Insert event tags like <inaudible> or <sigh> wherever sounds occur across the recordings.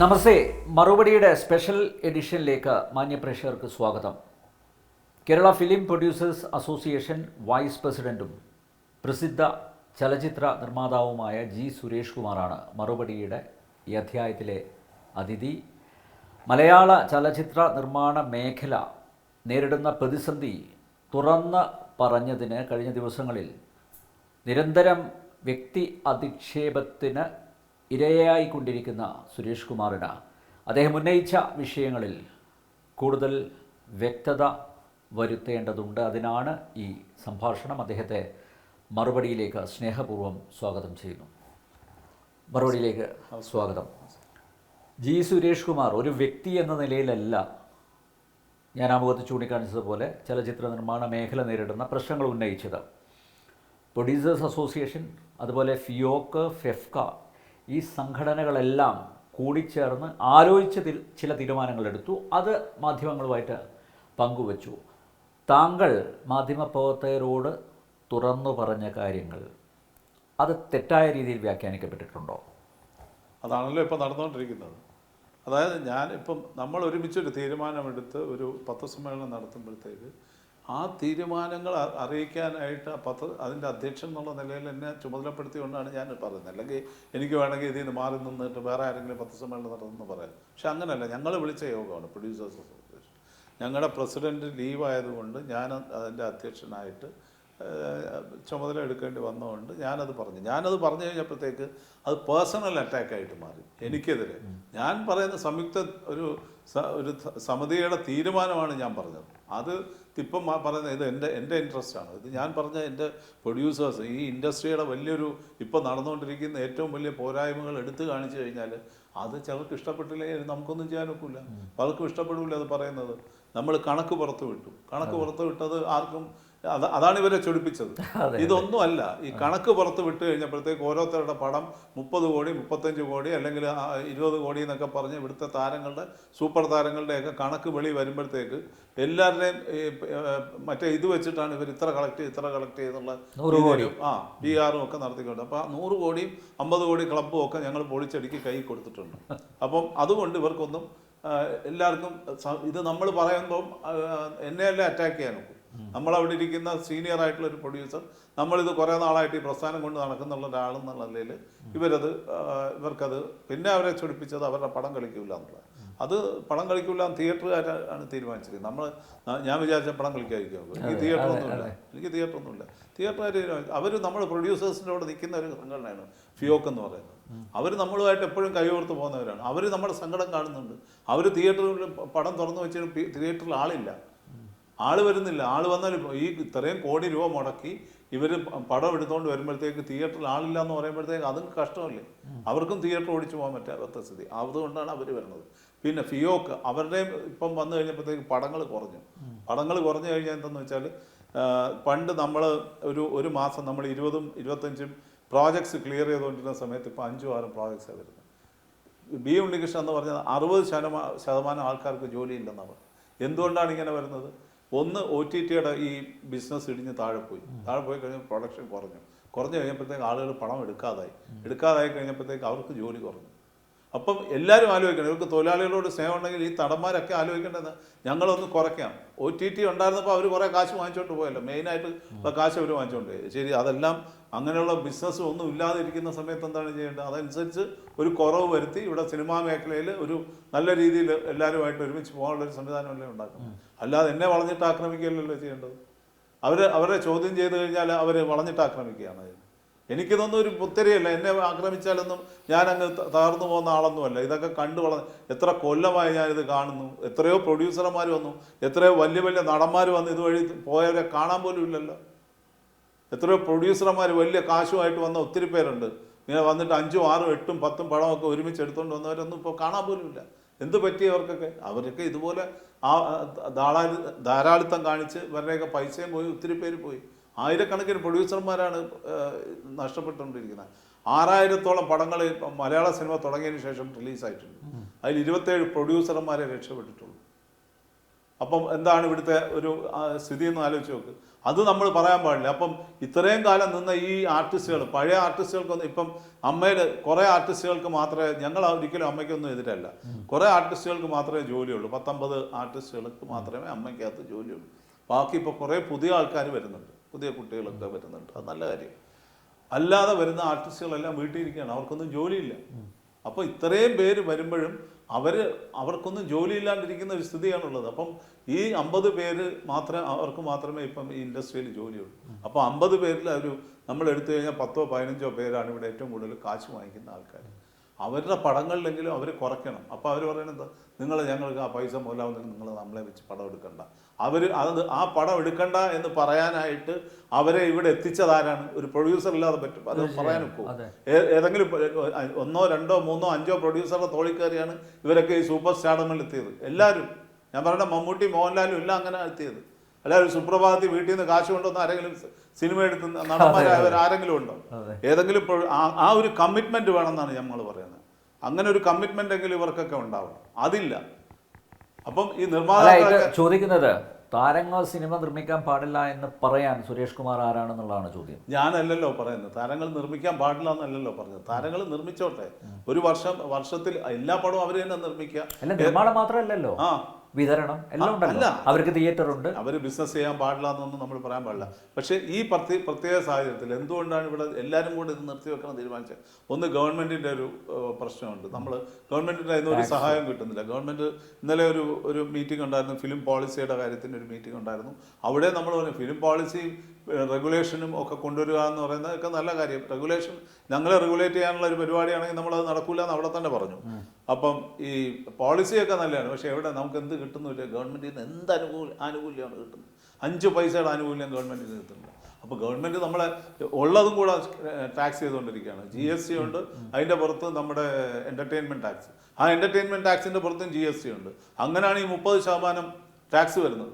നമസ്തേ. മറുപടിയുടെ special എഡിഷനിലേക്ക് മാന്യപ്രേക്ഷകർക്ക് സ്വാഗതം. Kerala film producers association vice പ്രസിഡന്റും പ്രസിദ്ധ ചലച്ചിത്ര നിർമ്മാതാവുമായ ജി സുരേഷ് കുമാറാണ് മറുപടിയുടെ ഈ അധ്യായത്തിലെ അതിഥി. മലയാള ചലച്ചിത്ര നിർമ്മാണ മേഖല നേരിടുന്ന പ്രതിസന്ധി തുറന്ന് പറഞ്ഞതിന് കഴിഞ്ഞ ദിവസങ്ങളിൽ നിരന്തരം വ്യക്തി അധിക്ഷേപത്തിന് ഇരയായിക്കൊണ്ടിരിക്കുന്ന സുരേഷ് കുമാറിന് അദ്ദേഹം ഉന്നയിച്ച വിഷയങ്ങളിൽ കൂടുതൽ വ്യക്തത വരുത്തേണ്ടതുണ്ട്. അതിനാണ് ഈ സംഭാഷണം അദ്ദേഹത്തെ മറുപടിയിലേക്ക് സ്നേഹപൂർവം സ്വാഗതം ചെയ്യുന്നു. മറുപടിയിലേക്ക് സ്വാഗതം. ജി സുരേഷ് കുമാർ ഒരു വ്യക്തി എന്ന നിലയിലല്ല ഞാൻ ആ മുഖത്ത് ചൂണ്ടിക്കാണിച്ചതുപോലെ ചലച്ചിത്ര നിർമ്മാണ മേഖല നേരിടുന്ന പ്രശ്നങ്ങൾ ഉന്നയിച്ചത്. പ്രൊഡ്യൂസേഴ്സ് അസോസിയേഷൻ അതുപോലെ ഫിയോക്ക് ഫെഫ്ക ഈ സംഘടനകളെല്ലാം കൂടിച്ചേർന്ന് ആലോചിച്ച് ചില ചില തീരുമാനങ്ങളെടുത്തു. അത് മാധ്യമങ്ങളുമായിട്ട് പങ്കുവച്ചു. താങ്കൾ മാധ്യമപ്രവർത്തകരോട് തുറന്നു പറഞ്ഞ കാര്യങ്ങൾ അത് തെറ്റായ രീതിയിൽ വ്യാഖ്യാനിക്കപ്പെട്ടിട്ടുണ്ടോ? അതാണല്ലോ ഇപ്പോൾ നടന്നുകൊണ്ടിരിക്കുന്നത്. അതായത് ഞാൻ ഇപ്പം നമ്മൾ ഒരുമിച്ചൊരു തീരുമാനമെടുത്ത് ഒരു പത്രസമ്മേളനം നടത്തുമ്പോഴത്തേക്ക് ആ തീരുമാനങ്ങൾ അറിയിക്കാനായിട്ട് പത്ത് പത്ര അതിന്റെ അധ്യക്ഷൻ എന്നുള്ള നിലയിൽ എന്നെ ചുമതലപ്പെടുത്തിക്കൊണ്ടാണ് ഞാൻ പറയുന്നത്. അല്ലെങ്കിൽ എനിക്ക് വേണമെങ്കിൽ ഇതിൽ നിന്ന് മാറി നിന്നിട്ട് വേറെ ആരെങ്കിലും പത്രസമ്മേളനം നടന്നു പറയാം. പക്ഷെ അങ്ങനെയല്ല ഞങ്ങൾ വിളിച്ച യോഗമാണ് പ്രൊഡ്യൂസേഴ്സ് അസോസിയേഷൻ ഞങ്ങളുടെ പ്രസിഡന്റ് ലീവ് ആയതുകൊണ്ട് ഞാൻ അതിന്റെ അധ്യക്ഷനായിട്ട് ചുമതല എടുക്കേണ്ടി വന്നതുകൊണ്ട് ഞാനത് പറഞ്ഞു. ഞാനത് പറഞ്ഞു കഴിഞ്ഞപ്പോഴത്തേക്ക് അത് പേഴ്സണൽ അറ്റാക്കായിട്ട് മാറി. എനിക്കെതിരെ. ഞാൻ പറയുന്ന സംയുക്ത ഒരു ഒരു സമിതിയുടെ തീരുമാനമാണ് ഞാൻ പറഞ്ഞത്. അത് ഇപ്പം പറയുന്നത് ഇത് എന്റെ എന്റെ ഇൻട്രസ്റ്റ് ആണ്. ഇത് ഞാൻ പറഞ്ഞ എന്റെ പ്രൊഡ്യൂസേഴ്സ് ഈ ഇൻഡസ്ട്രിയുടെ വലിയൊരു ഇപ്പം നടന്നുകൊണ്ടിരിക്കുന്ന ഏറ്റവും വലിയ പോരായ്മകൾ എടുത്തു കാണിച്ചു കഴിഞ്ഞാൽ അത് ചിലർക്ക് ഇഷ്ടപ്പെട്ടില്ലെങ്കിൽ നമുക്കൊന്നും ചെയ്യാൻ ഒക്കില്ല. പലർക്കും ഇഷ്ടപ്പെടില്ല അത് പറയുന്നത്. നമ്മൾ കണക്ക് പുറത്തു വിട്ടു. കണക്ക് പുറത്തു വിട്ടത് ആർക്കും അതാണ് ഇവരെ ചൊടിപ്പിച്ചത്. <laughs> ഇതൊന്നും അല്ല ഈ കണക്ക് പുറത്ത് വിട്ട് കഴിഞ്ഞപ്പോഴത്തേക്ക് ഓരോരുത്തരുടെ പടം മുപ്പത് കോടി മുപ്പത്തഞ്ച് കോടി അല്ലെങ്കിൽ ഇരുപത് കോടി എന്നൊക്കെ പറഞ്ഞ് ഇവിടുത്തെ താരങ്ങളുടെ സൂപ്പർ താരങ്ങളുടെയൊക്കെ കണക്ക് വെളി വരുമ്പോഴത്തേക്ക് എല്ലാവരുടെയും മറ്റേ ഇത് വെച്ചിട്ടാണ് ഇവർ ഇത്ര കളക്ട് ചെയ്ത് ഇത്ര കളക്ട് ചെയ്തുള്ള. ആ പി ആറും ഒക്കെ നടത്തിക്കൊണ്ട്. അപ്പോൾ ആ നൂറ് കോടിയും അമ്പത് കോടി ക്ലബ്ബും ഒക്കെ ഞങ്ങൾ പൊളിച്ചടുക്കി കൈ കൊടുത്തിട്ടുണ്ട്. അപ്പം അതുകൊണ്ട് ഇവർക്കൊന്നും എല്ലാവർക്കും ഇത് നമ്മൾ പറയുമ്പം എന്നെയല്ലേ അറ്റാക്ക് ചെയ്യാൻ നോക്കും? നമ്മളവിടെ ഇരിക്കുന്ന സീനിയർ ആയിട്ടുള്ള ഒരു പ്രൊഡ്യൂസർ നമ്മളിത് കുറേ നാളായിട്ട് ഈ പ്രസ്ഥാനം കൊണ്ട് നടക്കുന്നുള്ള ഒരാളെന്നുള്ള നിലയിൽ ഇവരത് ഇവർക്കത് പിന്നെ അവരെ ചൊടിപ്പിച്ചത് അവരുടെ പടം കളിക്കില്ല എന്നുള്ളത്. അത് പടം കളിക്കില്ല തിയേറ്ററുകാരാണ് തീരുമാനിച്ചത് നമ്മൾ ഞാൻ വിചാരിച്ച പടം കളിക്കാതിരിക്കും എനിക്ക് തിയേറ്റർ ഒന്നുമില്ല. എനിക്ക് തിയേറ്റർ ഒന്നുമില്ല. തിയേറ്ററുകാർ അവർ നമ്മൾ പ്രൊഡ്യൂസേഴ്സിന്റെ കൂടെ നിൽക്കുന്ന ഒരു സംഘടനയാണ് ഫിയോക്ക് എന്ന് പറയുന്നത്. അവർ നമ്മളുമായിട്ട് എപ്പോഴും കൈകോർത്ത് പോകുന്നവരാണ്. അവർ നമ്മുടെ സങ്കടം കാണുന്നുണ്ട്. അവർ തിയേറ്ററിൽ പടം തുറന്നു വെച്ചിട്ട് തിയേറ്ററിൽ ആളില്ല. ആൾ വരുന്നില്ല. ആൾ വന്നാൽ ഈ ഇത്രയും കോടി രൂപ മുടക്കി ഇവർ പടം എടുത്തുകൊണ്ട് വരുമ്പോഴത്തേക്ക് തിയേറ്ററിൽ ആളില്ല എന്ന് പറയുമ്പോഴത്തേക്ക് അതും കഷ്ടമല്ലേ? അവർക്കും തിയേറ്റർ ഓടിച്ചു പോകാൻ പറ്റാത്ത സ്ഥിതി. അതുകൊണ്ടാണ് അവർ വരുന്നത്. പിന്നെ ഫിയോക്ക് അവരുടെയും ഇപ്പം വന്നു കഴിഞ്ഞപ്പോഴത്തേക്ക് പടങ്ങൾ കുറഞ്ഞു. പടങ്ങൾ കുറഞ്ഞു കഴിഞ്ഞാൽ എന്തെന്ന് വെച്ചാൽ പണ്ട് നമ്മൾ ഒരു ഒരു മാസം നമ്മൾ ഇരുപതും ഇരുപത്തഞ്ചും പ്രോജക്ട്സ് ക്ലിയർ ചെയ്തുകൊണ്ടിരുന്ന സമയത്ത് ഇപ്പോൾ അഞ്ചും ആറും പ്രോജക്ട്സാണ് വരുന്നത്. ബി ഉണ്ണികൃഷ്ണൻ എന്ന് പറഞ്ഞാൽ അറുപത് ശതമാനം ശതമാനം ആൾക്കാർക്ക് ജോലിയില്ലെന്നാണ് എന്തുകൊണ്ടാണ് ഇങ്ങനെ വരുന്നത്? ഒന്ന് ഒ ടി ടിയുടെ ഈ ബിസിനസ് ഇടിഞ്ഞ് താഴെ പോയി. താഴെ പോയി കഴിഞ്ഞാൽ പ്രൊഡക്ഷൻ കുറഞ്ഞു. കുറഞ്ഞു കഴിഞ്ഞപ്പോഴത്തേക്ക് ആളുകൾ പണം എടുക്കാതായി. എടുക്കാതായി കഴിഞ്ഞപ്പോഴത്തേക്ക് അവർക്ക് ജോലി കുറഞ്ഞു. അപ്പം എല്ലാവരും ആലോചിക്കണം. ഇവർക്ക് തൊഴിലാളികളോട് സ്നേഹം ഉണ്ടെങ്കിൽ ഈ തടന്മാരൊക്കെ ആലോചിക്കേണ്ടത് ഞങ്ങളൊന്ന് കുറയ്ക്കാം. ഒ ടി ടി ഉണ്ടായിരുന്നപ്പോൾ അവർ കുറേ കാശ് വാങ്ങിച്ചുകൊണ്ട് പോയല്ലോ. മെയിനായിട്ട് കാശ് അവർ വാങ്ങിച്ചുകൊണ്ട് പോയി. ശരി അതെല്ലാം അങ്ങനെയുള്ള ബിസിനസ് ഒന്നും ഇല്ലാതെ ഇരിക്കുന്ന സമയത്ത് എന്താണ് ചെയ്യേണ്ടത്? അതനുസരിച്ച് ഒരു കുറവ് വരുത്തി ഇവിടെ സിനിമാ മേഖലയിൽ ഒരു നല്ല രീതിയിൽ എല്ലാവരുമായിട്ട് ഒരുമിച്ച് പോകാനുള്ള ഒരു സംവിധാനമല്ലേ ഉണ്ടാക്കുന്നത്. അല്ലാതെ എന്നെ വളഞ്ഞിട്ട് ആക്രമിക്കുകയല്ലല്ലോ ചെയ്യേണ്ടത്. അവർ അവരെ ചോദ്യം ചെയ്തു കഴിഞ്ഞാൽ അവർ വളഞ്ഞിട്ട് ആക്രമിക്കുകയാണ്. എനിക്കിതൊന്നും ഒരു പുത്തരിയല്ല. എന്നെ ആക്രമിച്ചാലൊന്നും ഞാൻ അങ്ങ് തകർന്നു പോകുന്ന ആളൊന്നുമല്ല. ഇതൊക്കെ കണ്ടു വള എത്ര കൊല്ലമായി ഞാനിത് കാണുന്നു. എത്രയോ പ്രൊഡ്യൂസർമാർ വന്നു. എത്രയോ വലിയ വലിയ നടന്മാർ വന്നു. ഇതുവഴി പോയവരെ കാണാൻ പോലും ഇല്ലല്ലോ. എത്രയോ പ്രൊഡ്യൂസർമാർ വലിയ കാശുമായിട്ട് വന്ന ഒത്തിരി പേരുണ്ട്. ഇങ്ങനെ വന്നിട്ട് അഞ്ചും ആറും എട്ടും പത്തും പടമൊക്കെ ഒരുമിച്ച് എടുത്തുകൊണ്ട് വന്നവരൊന്നും ഇപ്പോൾ കാണാൻ പോലും ഇല്ല എന്ത് പറ്റി അവർക്കൊക്കെ? അവരൊക്കെ ഇതുപോലെ ആ ധാരാളി ധാരാളിത്തം കാണിച്ച് ഇവരുടെയൊക്കെ പൈസയും പോയി ഒത്തിരി പേര് പോയി. ആയിരക്കണക്കിന് പ്രൊഡ്യൂസർമാരാണ് നഷ്ടപ്പെട്ടുകൊണ്ടിരിക്കുന്നത്. ആറായിരത്തോളം പടങ്ങൾ മലയാള സിനിമ തുടങ്ങിയതിന് ശേഷം റിലീസായിട്ടുണ്ട്. അതിൽ ഇരുപത്തേഴ് പ്രൊഡ്യൂസർമാരെ രക്ഷപ്പെട്ടിട്ടുള്ളൂ. അപ്പം എന്താണ് ഇവിടുത്തെ ഒരു സ്ഥിതി എന്ന് ആലോചിച്ച് നോക്ക്. അത് നമ്മൾ പറയാൻ പാടില്ല. അപ്പം ഇത്രയും കാലം നിന്ന ഈ ആർട്ടിസ്റ്റുകൾ പഴയ ആർട്ടിസ്റ്റുകൾക്കൊന്നും ഇപ്പം അമ്മയുടെ കുറേ ആർട്ടിസ്റ്റുകൾക്ക് മാത്രമേ ഞങ്ങൾ ഒരിക്കലും അമ്മയ്ക്കൊന്നും എതിരല്ല. കുറേ ആർട്ടിസ്റ്റുകൾക്ക് മാത്രമേ ജോലിയുള്ളൂ. പത്തൊമ്പത് ആർട്ടിസ്റ്റുകൾക്ക് മാത്രമേ അമ്മയ്ക്കകത്ത് ജോലിയുള്ളൂ. ബാക്കി ഇപ്പോൾ കുറേ പുതിയ ആൾക്കാർ വരുന്നുണ്ട്. പുതിയ കുട്ടികളൊക്കെ വരുന്നുണ്ട്. അത് നല്ല കാര്യം. അല്ലാതെ വരുന്ന ആർട്ടിസ്റ്റുകളെല്ലാം വീട്ടിലിരിക്കുകയാണ് അവർക്കൊന്നും ജോലിയില്ല. അപ്പോൾ ഇത്രയും പേര് വരുമ്പോഴും അവർ അവർക്കൊന്നും ജോലി ഇല്ലാണ്ടിരിക്കുന്ന ഒരു സ്ഥിതിയാണുള്ളത്. അപ്പം ഈ അമ്പത് പേര് മാത്രമേ അവർക്ക് മാത്രമേ ഇപ്പം ഈ ഇൻഡസ്ട്രിയിൽ ജോലിയുള്ളൂ. അപ്പോൾ അമ്പത് പേരിൽ ഒരു നമ്മൾ എടുത്തു കഴിഞ്ഞാൽ പത്തോ പതിനഞ്ചോ പേരാണ് ഇവിടെ ഏറ്റവും കൂടുതൽ കാശ് വാങ്ങിക്കുന്ന ആൾക്കാർ അവരുടെ പടങ്ങളിലെങ്കിലും അവർ കുറയ്ക്കണം. അപ്പോൾ അവർ പറയുന്നത് നിങ്ങൾ ഞങ്ങൾക്ക് ആ പൈസ മൂലാവുന്ന നിങ്ങൾ നമ്മളെ വെച്ച് പടം എടുക്കണ്ട. അവർ അത് ആ പടം എടുക്കണ്ട എന്ന് പറയാനായിട്ട് അവരെ ഇവിടെ എത്തിച്ചതാരാണ്? ഒരു പ്രൊഡ്യൂസർ ഇല്ലാതെ പറ്റും. അത് പറയാൻ പോകും ഏതെങ്കിലും ഒന്നോ രണ്ടോ മൂന്നോ അഞ്ചോ പ്രൊഡ്യൂസറുടെ തോളിൽ കയറിയാണ് ഇവരൊക്കെ ഈ സൂപ്പർ സ്റ്റാർഡമിൽ എത്തിയത്. എല്ലാവരും ഞാൻ പറഞ്ഞ മമ്മൂട്ടി മോഹൻലാലും എല്ലാം അങ്ങനെ എത്തിയത്. അല്ലാതെ ഒരു സുപ്രഭാതത്തിൽ വീട്ടിൽ നിന്ന് കാശ് കൊണ്ടുവന്ന് ആരെങ്കിലും സിനിമ എടുക്കുന്ന നടന്മാരായവർ ആരെങ്കിലും ഉണ്ടോ? ഏതെങ്കിലും ഇപ്പോൾ ആ- ഒരു കമ്മിറ്റ്മെന്റ് വേണമെന്നാണ് നമ്മൾ പറയുന്നത്. അങ്ങനെ ഒരു കമ്മിറ്റ്മെന്റ് എങ്കിലും ഇവർക്കൊക്കെ ഉണ്ടാവും അതില്ല. അപ്പം ഈ നിർമ്മാതാക്കൾ ചോദിക്കുന്നത് താരങ്ങൾ സിനിമ നിർമ്മിക്കാൻ പാടില്ല എന്ന് പറയാൻ സുരേഷ് കുമാർ ആരാണെന്നുള്ളതാണ് ചോദ്യം. ഞാനല്ലല്ലോ പറയുന്നത്. താരങ്ങൾ നിർമ്മിക്കാൻ പാടില്ല എന്നല്ലല്ലോ പറഞ്ഞത്. താരങ്ങൾ നിർമ്മിച്ചോട്ടെ. ഒരു വർഷം വർഷത്തിൽ എല്ലാ പടവും അവർ തന്നെ നിർമ്മിക്കുക. അല്ല നിർമ്മാണം മാത്രമല്ലല്ലോ. ആ. വിതരണം എല്ലാം. ഉണ്ടല്ലോ. അവർക്ക് തിയേറ്റർ ഉണ്ട്. അവർ ബിസിനസ് ചെയ്യാൻ പാടില്ല എന്നൊന്നും നമ്മൾ പറയാൻ പാടില്ല. പക്ഷേ ഈ പ്രത്യേക പ്രത്യേക സാഹചര്യത്തിൽ എന്തുകൊണ്ടാണ് ഇവിടെ എല്ലാവരും കൂടി ഇത് നിർത്തിവെക്കണം തീരുമാനിച്ചത് ഒന്ന് ഗവൺമെന്റിന്റെ ഒരു പ്രശ്നമുണ്ട്. നമ്മൾ ഗവൺമെന്റിന്റെ അതിന് ഒരു സഹായം കിട്ടുന്നില്ല. ഗവൺമെന്റ് ഇന്നലെ ഒരു ഒരു മീറ്റിംഗ് ഉണ്ടായിരുന്നു. ഫിലിം പോളിസിയുടെ കാര്യത്തിന് ഒരു മീറ്റിംഗ് ഉണ്ടായിരുന്നു. അവിടെ നമ്മൾ പറഞ്ഞു ഫിലിം പോളിസി റെഗുലേഷനും ഒക്കെ കൊണ്ടുവരിക എന്ന് പറയുന്നത് ഒക്കെ നല്ല കാര്യം. റെഗുലേഷൻ ഞങ്ങളെ റെഗുലേറ്റ് ചെയ്യാനുള്ള ഒരു പരിപാടിയാണെങ്കിൽ നമ്മളത് നടക്കൂല എന്ന് അവിടെ തന്നെ പറഞ്ഞു. അപ്പം ഈ പോളിസിയൊക്കെ നല്ലതാണ്. പക്ഷേ എവിടെ നമുക്ക് എന്ത് കിട്ടുന്നില്ല ഗവൺമെന്റിൽ നിന്ന് എന്ത് അനുകൂല ആനുകൂല്യമാണ് കിട്ടുന്നത്? അഞ്ച് പൈസയുടെ ആനുകൂല്യം ഗവൺമെന്റിന് കിട്ടുന്നില്ല അപ്പോൾ ഗവൺമെന്റ് നമ്മളെ ഉള്ളതും കൂടെ ടാക്സ് ചെയ്തുകൊണ്ടിരിക്കുകയാണ്. ജി എസ് ടി ഉണ്ട്. അതിന്റെ പുറത്ത് നമ്മുടെ എന്റർടൈൻമെന്റ് ടാക്സ് ആ എന്റർടൈൻമെന്റ് ടാക്സിന്റെ പുറത്തും ജി എസ് ടി ഉണ്ട്. അങ്ങനെയാണ് ഈ മുപ്പത് ശതമാനം ടാക്സ് വരുന്നത്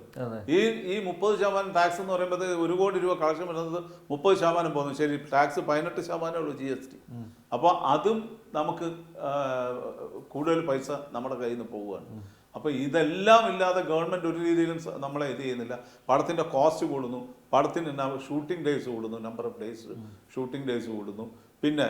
ഈ ഈ മുപ്പത് ശതമാനം ടാക്സ് എന്ന് പറയുമ്പോൾ ഒരു കോടി രൂപ കളക്ഷൻ വരുന്നത് മുപ്പത് ശതമാനം പോകുന്നു. ശരി ടാക്സ് പതിനെട്ട് ശതമാനമേ ഉള്ളൂ ജി എസ് ടി അപ്പോൾ അതും നമുക്ക് കൂടുതൽ പൈസ നമ്മുടെ കയ്യിൽ നിന്ന് പോവുകയാണ് അപ്പോൾ ഇതെല്ലാം ഇല്ലാതെ ഗവൺമെന്റ് ഒരു രീതിയിലും നമ്മളെ ഇത് ചെയ്യുന്നില്ല. പടത്തിന്റെ കോസ്റ്റ് കൂടുന്നു. പടത്തിന് ഷൂട്ടിംഗ് ഡേയ്സ് കൂടുന്നു. Number of days shooting days കൂടുന്നു. പിന്നെ